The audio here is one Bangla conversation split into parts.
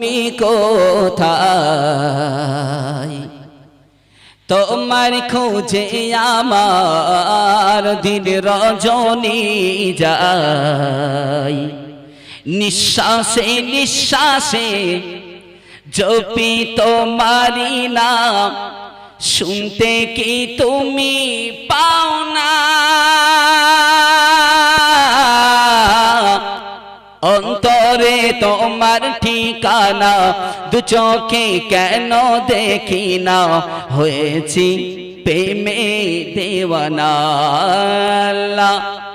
তুমি কোথায়? তোমার খোঁজে আমার দিন রজনী যায়। নিঃশ্বাসে নিঃশ্বাসে জপি তোমারি নাম। শুনতে কি তুমি পাও না? অন্তরে তোমার ঠিকানা, দু চোখে কেন দেখি না হয়েছি প্রেমে দেওয়ানা।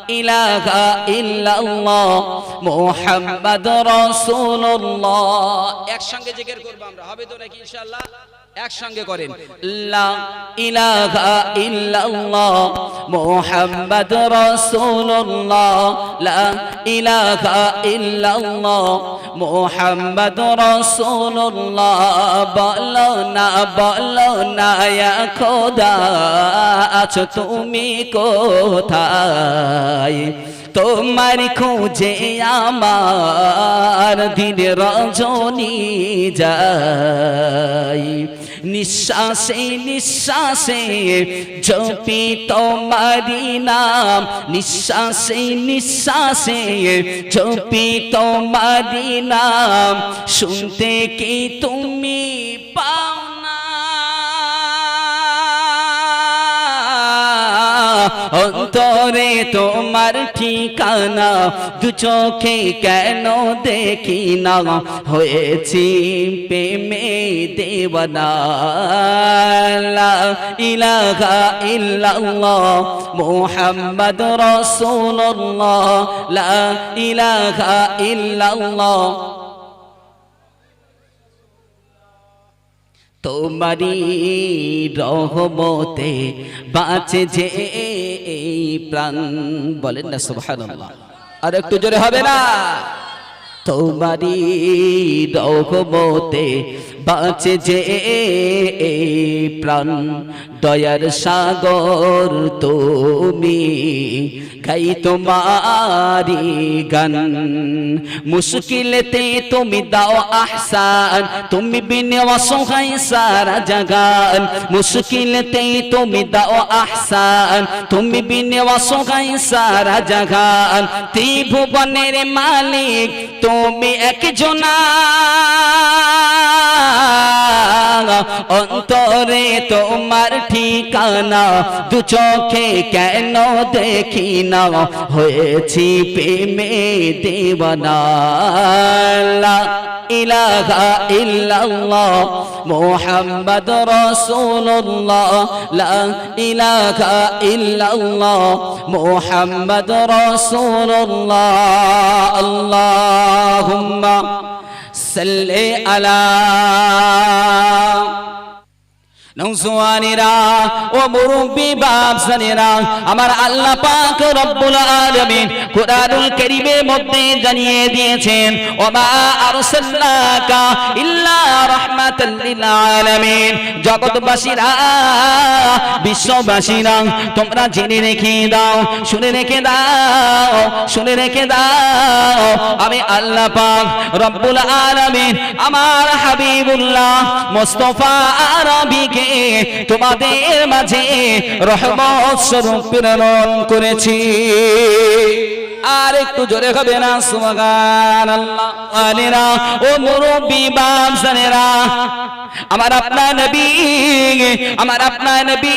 ইলাহা ইল্লাল্লাহ মুহাম্মদ রাসূলুল্লাহ। একসঙ্গে জিকির করব আমরা। হবে তো নাকি ইনশাআল্লাহ? একসঙ্গে করেন। লা ইলাহা ইল্লাল্লাহ মুহাম্মদ লা না না খোদা আছো তুমি কোথায়? তোমার খোঁজে আমার দিন রজনী যায়। নিঃশ্বাসে নিঃশ্বাসে জপি তোমারি নাম। নিঃশ্বাসে নিঃশ্বাসে জপি তোমারি নাম। শুনতে কি তুমি অন্তরে তোমার ঠিকানা, দু চোখে কেন দেখি না হয়েছি প্রেমে দেবনা ইলাহা ইল্লাল্লাহ, মুহাম্মদ রাসূলুল্লাহ। লা ইল্লাল্লাহ। তোমারি রহমতে বাঁচে যে এই প্রাণ। বলেন না, সুবহানাল্লাহ। আর একটু জোরে হবে না? তোমারি রহমতে বাঁচে যে এই প্রাণ। দয়ার সাগর তুমি গাই তোমারি গান। মুশকিলতে তুমি দাও আহসান, তুমি বিনে অসহায় সারা জাগান। মুশকিলতে তুমি দাও আহসান, তুমি বিনে অসহায় সারা জাগান। ত্রিভুবনের মালিক তুমি একজনা। অন্তরে তোমার ঠিকানা, দু চোখে কেন দেখি না হয়েছি প্রেমে দেবনা ইলাহা ইল্লাল্লাহ, মুহাম্মদ রাসূলুল্লাহ। লা ইলাহা ইল্লাল্লাহ, মুহাম্মদ রাসূলুল্লাহ। আল্লাহুম্মা সাল্লি আলা ও মুরব্বি আমার আল্লাহ পাক রব্বুল আলামিন মধ্যে জানিয়ে দিয়েছেন, ওমা আরসালনাকা ইল্লা রাহমাতাল লিল আলামিন। জগৎবাসীরা, বিশ্ববাসীরা, তোমরা জেনে রেখে দাও, শুনে রেখে দাও, শুনে রেখে দাও, আমি আল্লাহ পাক রব্বুল আলামিন আমার হাবিবুল্লাহ মুস্তাফা আরবিকে তোমাদের মাঝে রহমত স্বরূপ প্রেরণ করেছি। আর একটু জোরে হবে না আল্লাহ ও মুরব্বি বাপসানেরা আমার আপনার নবী, আমার আপনার নবী,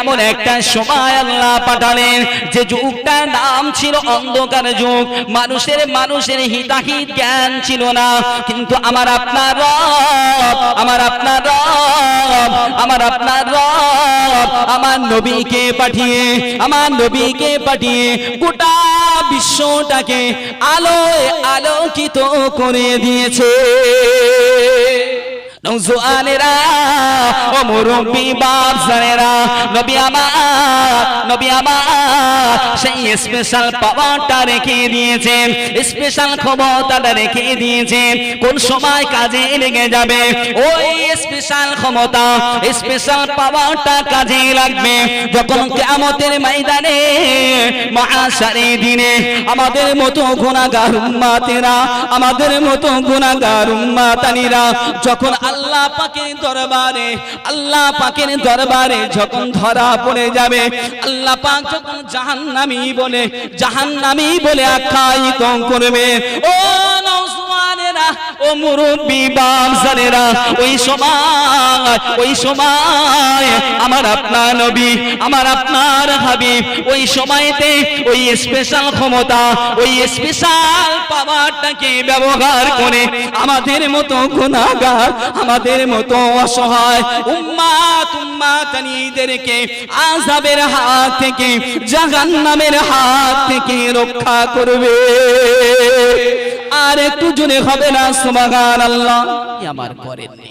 এমন একটা সময় আল্লাহ পাঠালেন, যে যুগটার নাম ছিল অন্ধকার যুগ, মানুষের মানুষের হিতাহিত জ্ঞান ছিল না, কিন্তু আমার আপনার রব, আমার আপনার রব, আমার আপনার রব, আমার নবীকে পাঠিয়ে, আমার নবীকে পাঠিয়ে গোটা বিশ্বটাকে আলোয় আলোকিত করে দিয়েছে। নৌজোয়ানেরা ও মুরব্বী বাপ জানেরা নবী আমার নবী আমার, সেই স্পেশাল পাওয়ারটা রেখে দিয়েছেন স্পেশাল ক্ষমতাটা রেখে দিয়েছেন কোন সময় কাজে লেগে যাবে? ওই স্পেশাল ক্ষমতা স্পেশাল পাওয়ারটা কাজে লাগবে। যখন ময়দানে দিনে, আমাদের মতো গুনাহগার উম্মাতেরা, আমাদের মতো গুনাহগার উম্মাতানিরা যখন আল্লাহ পাকের দরবারে, আল্লাহ পাকের দরবারে যখন ধরা পড়ে যাবে। আল্লাহ পাক যখন জাহান্নামী বলে জাহান্নামী বলে আখ্যায়িত করবে ও ও মুরব্বি বামসানেরা ওই সময় ওই সময় আমার আপনার নবী, আমার আপনার হাবিব, ওই সময়তে ওই স্পেশাল ক্ষমতা, ওই স্পেশাল পাওয়ারটাকে ব্যবহার করে আমাদের মতো গুণাগার আমাদের মতো অসহায় উম্মাত, উম্মাতানিদেরকে আযাবের হাত থেকে, জাহান্নামের হাত থেকে রক্ষা করবে। আর একটু জোরে হবে না আল্লাহ আমার করেননি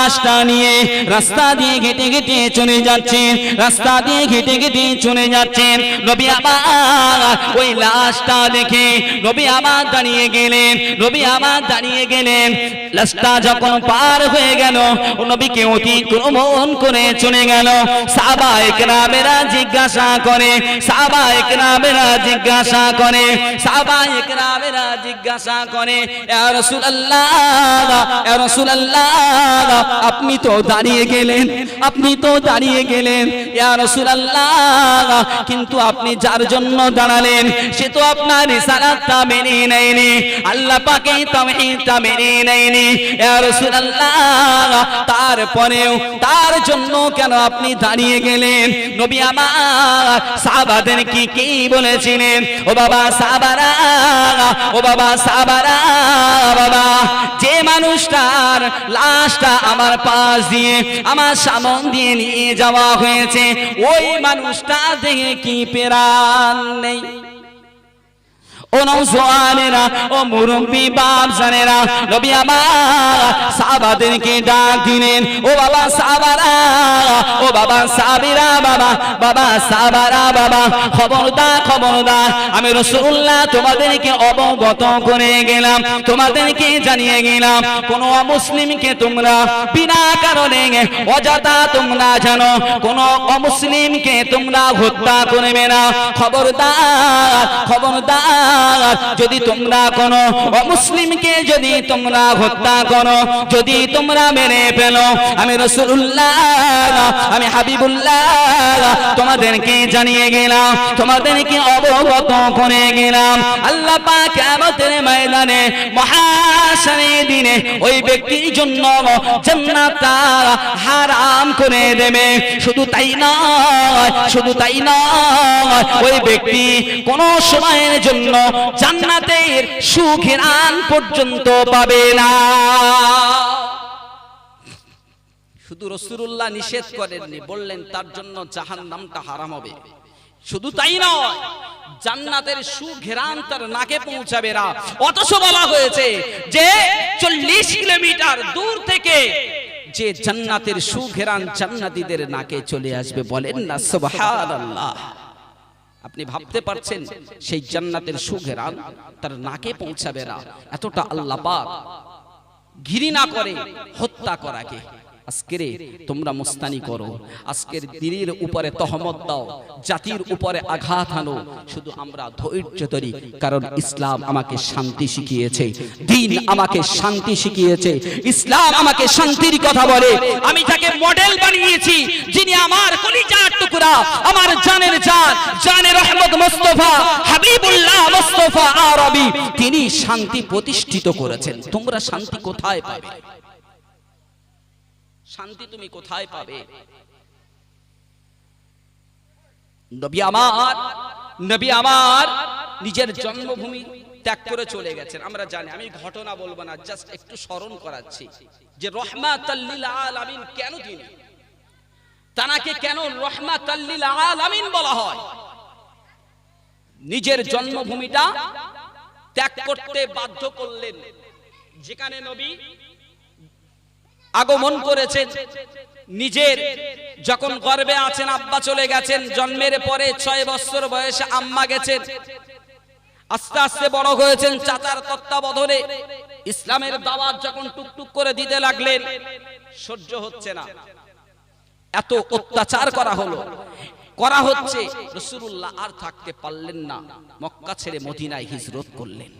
লাশটা নিয়ে, রাস্তা দিয়ে ঘেটে ঘেটে চলে যাচ্ছেন, রাস্তা দিয়ে ঘেটে ঘেটে চলে যাচ্ছেন। নবী আমার ওই লাশটা দেখে, নবী আমার দাঁড়িয়ে গেলেন, নবী আমার দাঁড়িয়ে গেলেন। লাশটা যখন পার হয়ে গেল নবীকে অতিক্রমণ করে চলে গেল। সাহাবা একরামেরা জিজ্ঞাসা করে, সাহাবা একরামেরা জিজ্ঞাসা করে, সাহাবা একরামেরা জিজ্ঞাসা করে ইয়া রাসূলুল্লাহ ইয়া রাসূলুল্লাহ আপনি তো দাঁড়িয়ে গেলেন, আপনি তো দাঁড়িয়ে গেলেন। ইয়া রাসূলুল্লাহ, কিন্তু আপনি যার জন্য দাঁড়ালেন, সে তো আপনার রিসালাতটা মেনে নেয়নি, আল্লাহ পাকে তাওহীদটা মেনে নেয়নি। ইয়া রাসূলুল্লাহ, তারপরেও তার জন্য কেন আপনি দাঁড়িয়ে গেলেন? নবী আমার সাহাবাদের কি কি বলেছিলেন? ও বাবা সাহাবারা, ও বাবা সাহাবারা, বাবা, যে মানুষটার লাশটা আমার পাশ দিয়ে, আমার সামন দিয়ে নিয়ে যাওয়া হয়েছে। ওই মানুষটা দেখে কি পেরান নেই। ও দিলেন, ও বাবা ও বাবা বাবা বাবা বাবা আমি রাসূলুল্লাহ তোমাদেরকে অবগত করে গেলাম, তোমাদেরকে জানিয়ে গেলাম, কোন অমুসলিমকে তোমরা বিনা কারণে অযথা তোমরা জানো, কোন অমুসলিমকে তোমরা হত্যা করবে না। খবরদার খবরদার যদি তোমরা কোন অমুসলিমকে যদি তোমরা হত্যা করো, যদি তোমরা মেরে ফেলো, আমি রসুল্লাহ আমি হাবিবুল্লাহ, তোমাদেরকে জানিয়ে গেলাম, তোমাদেরকে অবগত করে গেলাম। আল্লাহ পাক কিয়ামতের ময়দানে মহাশারে দিনে ওই ব্যক্তির জন্য জান্নাত হারাম করে দেবে। শুধু তাই নয়, শুধু তাই নয়, ওই ব্যক্তি কোন সময়ের জন্য জান্নাতের সুখের আন পর্যন্ত পাবে না। শুধু রসুল্লাহ নিষেধ করেননি, বললেন তার জন্য জাহান নামটা হারাম হবে। শুধু তাই নয়, জান্নাতের সুঘেরান তার নাকে পৌঁছাবে না। অথচ বলা হয়েছে যে চল্লিশ কিলোমিটার দূর থেকে যে জান্নাতের সুঘেরান জান্নাতীদের নাকে চলে আসবে, বলেন না, সুবহানাল্লাহ। আপনি ভাবতে পারছেন, সেই জান্নাতের সুঘেরান তার নাকে পৌঁছাবে না। এতটা আল্লাহ ঘিরি না করে, হত্যা করাকে। আজকের তোমরা মুস্তানি করো। আজকের দিনের উপরে তহমত দাও, জাতির উপরে আঘাত আনো। শুধু আমরা ধৈর্য ধরি, কারণ ইসলাম আমাকে শান্তি শিখিয়েছে, দিন আমাকে শান্তি শিখিয়েছে, ইসলাম আমাকে শান্তির কথা বলে। আমি তাকে মডেল বানিয়েছি, যিনি আমার কলিজার টুকরা, আমার জানের জান জানের রহমত মোস্তফা, হাবিবুল্লাহ মোস্তফা আরবি, তিনি শান্তি প্রতিষ্ঠিত করেছেন। তোমরা শান্তি কোথায় পাবে? শান্তি তুমি কোথায় পাবে? নবী আমার নবী আমার নিজের জন্মভূমি ত্যাগ করে চলে গেছেন। আমরা জানি, আমি ঘটনা বলব না জাস্ট একটু স্মরণ করাচ্ছি যে রহমাতাল্লিল আলামিন কেন তিনি তানাকে কেন রহমাতাল্লিল আলামিন বলা হয়? নিজের জন্মভূমিটা ত্যাগ করতে বাধ্য করলেন। যেখানে নবী আগমন করেছেন। নিজের যখন গর্বে আছেন, আব্বা চলে গেছেন, জন্মের পরে ছয় বছর বয়সে আম্মা গেছেন। আস্তে আস্তে বড় হয়েছেন চাচার তত্ত্বাবধানে। ইসলামের দাওয়াত যখন টুকটুক করে দিতে লাগলেন, সহ্য হচ্ছে না। এত অত্যাচার করা হলো। করা হচ্ছে রসুল্লাহ আর থাকতে পারলেন না। মক্কা ছেড়ে মদিনায় হিজরত করলেন।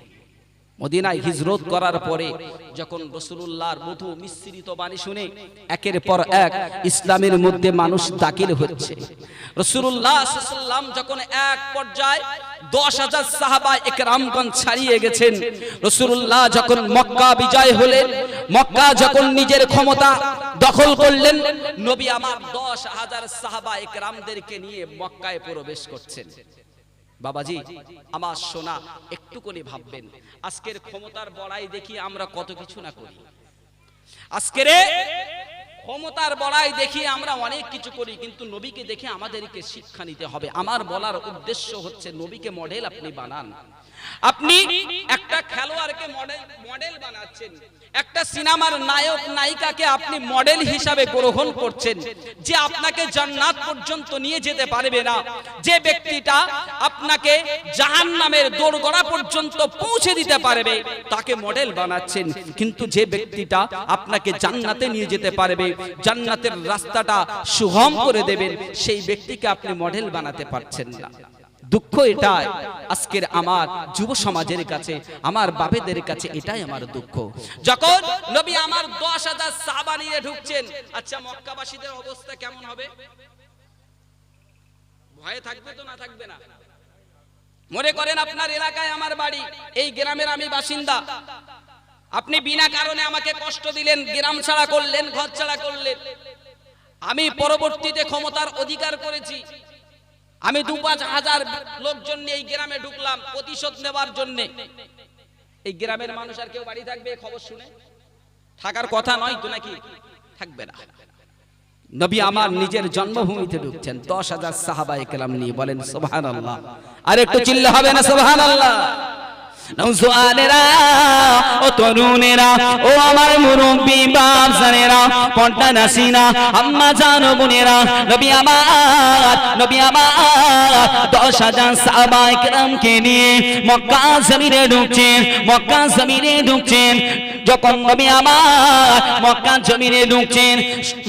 মদিনায় হিজরত করার পরে যখন রসুল্লাহর মধু মিশ্রিত বাণী শুনে একের পর এক ইসলামের মধ্যে মানুষ দাখিল হচ্ছে। রসুল্লাহ সাল্লাম যখন এক পর্যায়ে দশ হাজার সাহাবা একরামগণ ছাড়িয়ে গেছেন রসুল্লাহ যখন মক্কা বিজয় হলেন মক্কা যখন নিজের ক্ষমতা দখল করলেন নবী আমার দশ হাজার সাহাবা একরামদেরকে নিয়ে মক্কায় প্রবেশ করছেন। বাবাজি, আমার সোনা একটু করে ভাববেন। আজকের ক্ষমতার বড়াই দেখি আমরা কত কিছু না করি। আজকের ক্ষমতার বড়াই দেখি আমরা অনেক কিছু করি, কিন্তু নবীকে দেখে আমাদেরকে শিক্ষা নিতে হবে। আমার বলার উদ্দেশ্য হচ্ছে, নবীকে মডেল আপনি বানান। আপনি একটা খেলোয়াড়কে মডেল মডেল বানাচ্ছেন। একটা সিনেমার নায়ক, নায়িকাকে আপনি মডেল হিসাবে গ্রহণ করছেন। যে আপনাকে জান্নাত পর্যন্ত নিয়ে যেতে পারবে না। যে ব্যক্তিটা আপনাকে জাহান্নামের দোরগড়া পর্যন্ত পৌঁছে দিতে পারবে, তাকে মডেল বানাচ্ছেন। কিন্তু যে ব্যক্তিটা আপনাকে জান্নাতে নিয়ে যেতে পারবে, জান্নাতের রাস্তাটা সুগম করে দেবেন, সেই ব্যক্তিকে আপনি মডেল বানাতে পারছেন না। দুঃখ এটাই। আজকের আমার যুব সমাজের কাছে, আমার বাপেদের কাছে এটাই আমার দুঃখ। যখন নবী আমার দশ হাজার সাহাবা নিয়ে ঢুকছেন আচ্ছা মক্কাবাসীদের অবস্থা কেমন হবে? ভয়ে থাকবে তো না থাকবে না? মনে করেন আপনার এলাকায় আমার বাড়ি, এই গ্রামের আমি বাসিন্দা। আপনি বিনা কারণে আমাকে কষ্ট দিলেন, গ্রাম ছাড়া করলেন, ঘর ছাড়া করলেন। আমি পরবর্তীতে ক্ষমতার অধিকার করেছি। আমি দু পাঁচ হাজার লোকজন নিয়ে এই গ্রামে ঢুকলাম প্রতিশোধ নেবার জন্য। এই গ্রামের মানুষ আর কেউ বাড়ি থাকবে খবর শুনে? থাকার কথা নয় তো নাকি? থাকবে না। নবী আমার নিজের জন্মভূমিতে ঢুকছেন দশ হাজার সাহাবা একরাম নিয়ে বলেন সোহান আল্লাহ আর একটু চিল্লা হবে না সোহান আল্লাহ নৌজোয়ানেরা ও তরুণেরা ও আমার মুরব্বী বাপসানেরা পর্দা নাসিনা, আম্মা জান বোনেরা, নবী আমার নবী আমার, দশ হাজার একরামকে নিয়ে মক্কা জমিনে ঢুকছেন, মক্কা জমিনে ঢুকছেন যখন নবী আমার মক্কা জমিনে ঢুকছেন,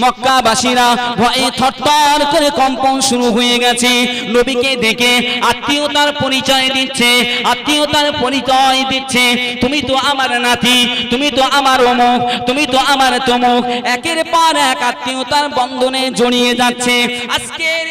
মক্কাবাসীরা ভয়ে থরথর করে কম্পন শুরু হয়ে গেছে। নবীকে দেখে আত্মীয়তার পরিচয় দিচ্ছে, আত্মীয়তার পরিচয় দিচ্ছে, তুমি তো আমার নাতি, তুমি তো আমার অমুক, তুমি তো আমার তমুক। একের পর এক আত্মীয়তার বন্ধনে জড়িয়ে যাচ্ছে। আজকের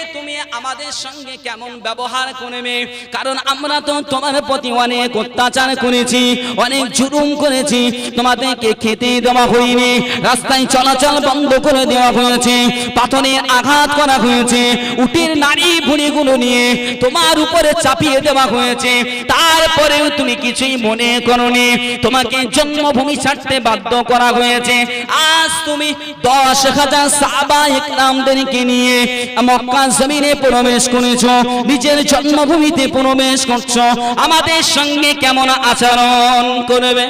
আমাদের সঙ্গে কেমন ব্যবহার করবে? কারণ আমরা তো তোমার প্রতি অনেক অত্যাচার করেছি, অনেক জুলুম করেছি, তোমাদেরকে খেতে দেওয়া হয়নি, রাস্তায় চলাচল বন্ধ করে দেওয়া হয়েছে, পাথরে আঘাত করা হয়েছে, উটির নারী বুড়িগুলো নিয়ে তোমার উপরে চাপিয়ে দেওয়া হয়েছে। তারপরেও তুমি কিছুই মনে করনি। তোমাকে জন্মভূমি ছাড়তে বাধ্য করা হয়েছে। আজ তুমি দশ হাজার সাবা ইকরামদেরকে নিয়ে মক্কা জমিনে প্রবেশ করেছ, নিজের জন্মভূমিতে প্রবেশ করছ, আমাদের সঙ্গে কেমন আচরণ করবে?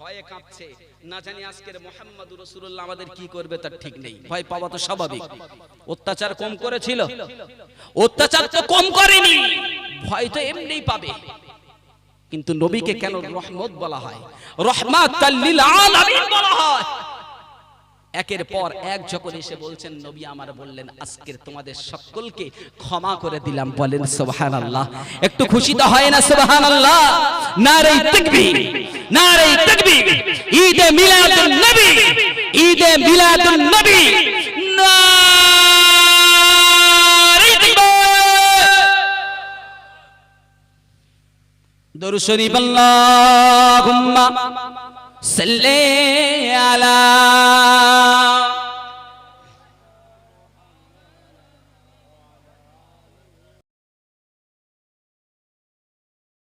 ভয়ে কাঁপছে। না জানি আজকের মোহাম্মদ রসুল্লাহ আমাদের কি করবে তার ঠিক নেই। ভয় পাওয়া তো স্বাভাবিক। অত্যাচার কম করেছিল। অত্যাচার তো কম করেনি। ভয় তো পাবে। কিন্তু নবীকে কেন রহমত বলা হয়? রহমাত বলা হয়। একের পর এক যখন এসে বলছেন নবী আমার বললেন আজকের তোমাদের সকলকে ক্ষমা করে দিলাম। বলেন সুবহান আল্লাহ একটু খুশি তো হয় না সুবহান আল্লাহ নারে তাকবীর। নারে তাকবীর। ঈদে মিলাদুন নবী। ঈদে মিলাদুন নবী। তাকবীর। দরুদ শরীফ আল্লাহুম্মা। صلی علی